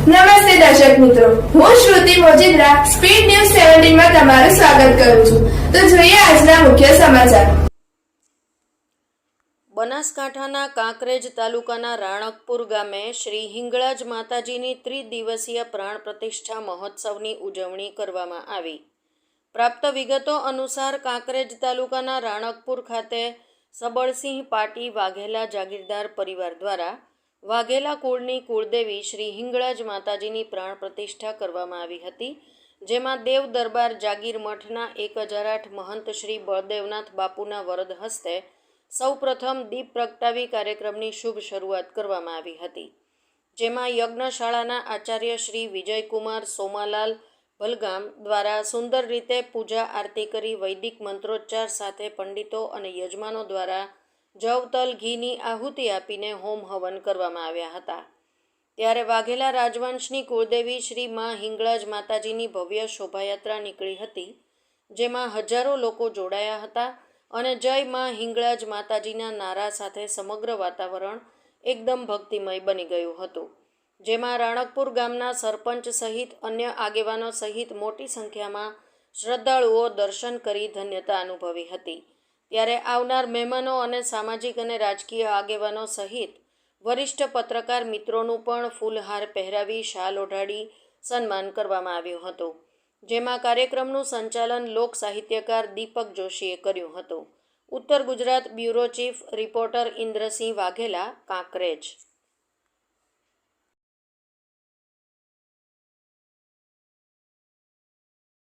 નમસ્તે દર્શક મિત્રો. હું શ્રુતિ મોજીદ્રા, સ્પીડ ન્યૂઝ સેવન્ટીનમાં તમારું સ્વાગત કરું છું. તો જોઈએ આજના મુખ્ય સમાચાર. બનાસકાંઠાના કાંકરેજ તાલુકાના રાણકપુર ગામે શ્રી હિંગળાજ માતાજીની ત્રિદિવસીય પ્રાણ પ્રતિષ્ઠા મહોત્સવની ઉજવણી કરવામાં આવી. પ્રાપ્ત વિગતો અનુસાર કાંકરેજ તાલુકાના રાણકપુર ખાતે સબળસિંહ પાટી વાઘેલા જાગીરદાર પરિવાર દ્વારા વાઘેલા કુળની કુળદેવી શ્રી હિંગળાજ માતાજીની પ્રાણ પ્રતિષ્ઠા કરવામાં આવી હતી, જેમાં દેવ દરબાર જાગીર મઠના એક હજાર આઠ મહંત શ્રી બળદેવનાથ બાપુના વરદ હસ્તે સૌપ્રથમ દીપ પ્રગટાવી કાર્યક્રમની શુભ શરૂઆત કરવામાં આવી હતી, જેમાં યજ્ઞશાળાના આચાર્ય શ્રી વિજયકુમાર સોમાલાલ ભલગામ દ્વારા સુંદર રીતે પૂજા આરતી કરી વૈદિક મંત્રોચ્ચાર સાથે પંડિતો અને યજમાનો દ્વારા જવતલ ઘીની આહુતિ આપીને હોમ હવન કરવામાં આવ્યા હતા. ત્યારે વાઘેલા રાજવંશની કુળદેવી શ્રી મા હિંગળાજ માતાજીની ભવ્ય શોભાયાત્રા નીકળી હતી, જેમાં હજારો લોકો જોડાયા હતા અને જય માં હિંગળાજ માતાજીના નારા સાથે સમગ્ર વાતાવરણ એકદમ ભક્તિમય બની ગયું હતું, જેમાં રાણકપુર ગામના સરપંચ સહિત અન્ય આગેવાનો સહિત મોટી સંખ્યામાં શ્રદ્ધાળુઓ દર્શન કરી ધન્યતા અનુભવી હતી. ત્યારે આવનાર મહેમાનો અને સામાજિક અને રાજકીય આગેવાનો સહિત વરિષ્ઠ પત્રકાર મિત્રોનું પણ ફૂલહાર પહેરાવી શાલ ઓઢાડી સન્માન કરવામાં આવ્યું હતું. જેમાં કાર્યક્રમનું સંચાલન લોક સાહિત્યકાર દીપક જોશીએ કર્યું હતું. Uttar Gujarat bureau chief reporter Indrasinh Vaghela Kankrej